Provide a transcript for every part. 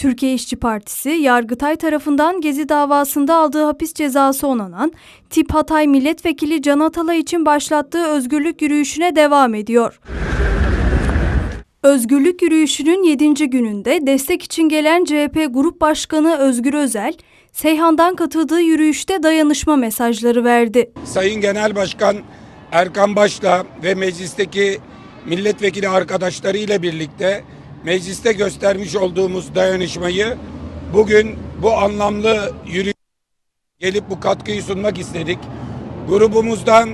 Türkiye İşçi Partisi, Yargıtay tarafından Gezi davasında aldığı hapis cezası onanan Tip Hatay Milletvekili Can Atalay için başlattığı özgürlük yürüyüşüne devam ediyor. Özgürlük yürüyüşünün 7. gününde destek için gelen CHP Grup Başkanı Özgür Özel, Seyhan'dan katıldığı yürüyüşte dayanışma mesajları verdi. Sayın Genel Başkan Erkan Baş'la ve meclisteki milletvekili arkadaşlarıyla birlikte mecliste göstermiş olduğumuz dayanışmayı bugün bu anlamlı yürüyüş gelip bu katkıyı sunmak istedik. Grubumuzdan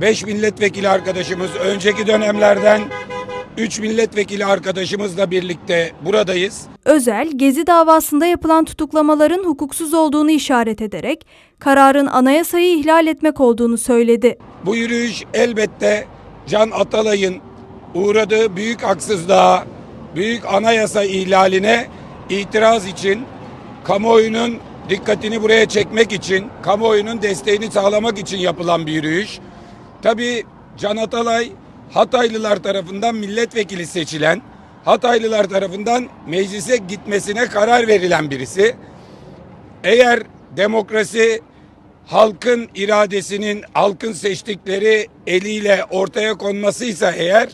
5 milletvekili arkadaşımız, önceki dönemlerden 3 milletvekili arkadaşımızla birlikte buradayız. Özel, Gezi davasında yapılan tutuklamaların hukuksuz olduğunu işaret ederek kararın anayasayı ihlal etmek olduğunu söyledi. Bu yürüyüş elbette Can Atalay'ın uğradığı büyük haksızlığa, büyük anayasa ihlaline itiraz için, kamuoyunun dikkatini buraya çekmek için, kamuoyunun desteğini sağlamak için yapılan bir yürüyüş. Tabii Can Atalay Hataylılar tarafından milletvekili seçilen, Hataylılar tarafından meclise gitmesine karar verilen birisi. Eğer demokrasi halkın iradesinin halkın seçtikleri eliyle ortaya konmasıysa eğer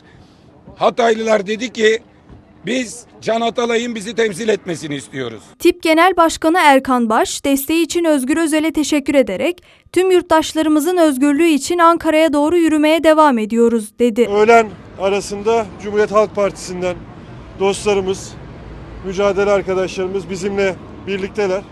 Hataylılar dedi ki biz Can Atalay'ın bizi temsil etmesini istiyoruz. Tip Genel Başkanı Erkan Baş, desteği için Özgür Özel'e teşekkür ederek tüm yurttaşlarımızın özgürlüğü için Ankara'ya doğru yürümeye devam ediyoruz dedi. Öğlen arasında Cumhuriyet Halk Partisi'nden dostlarımız, mücadele arkadaşlarımız bizimle birlikteler.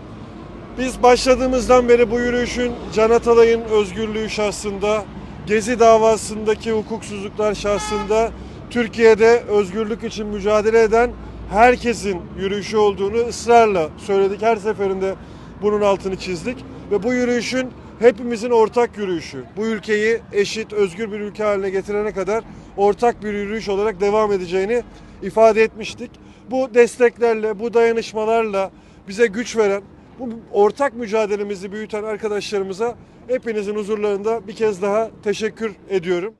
Biz başladığımızdan beri bu yürüyüşün Can Atalay'ın özgürlüğü şahsında, Gezi davasındaki hukuksuzluklar şahsında Türkiye'de özgürlük için mücadele eden herkesin yürüyüşü olduğunu ısrarla söyledik. Her seferinde bunun altını çizdik ve bu yürüyüşün hepimizin ortak yürüyüşü. Bu ülkeyi eşit, özgür bir ülke haline getirene kadar ortak bir yürüyüş olarak devam edeceğini ifade etmiştik. Bu desteklerle, bu dayanışmalarla bize güç veren, bu ortak mücadelemizi büyüten arkadaşlarımıza hepinizin huzurlarında bir kez daha teşekkür ediyorum.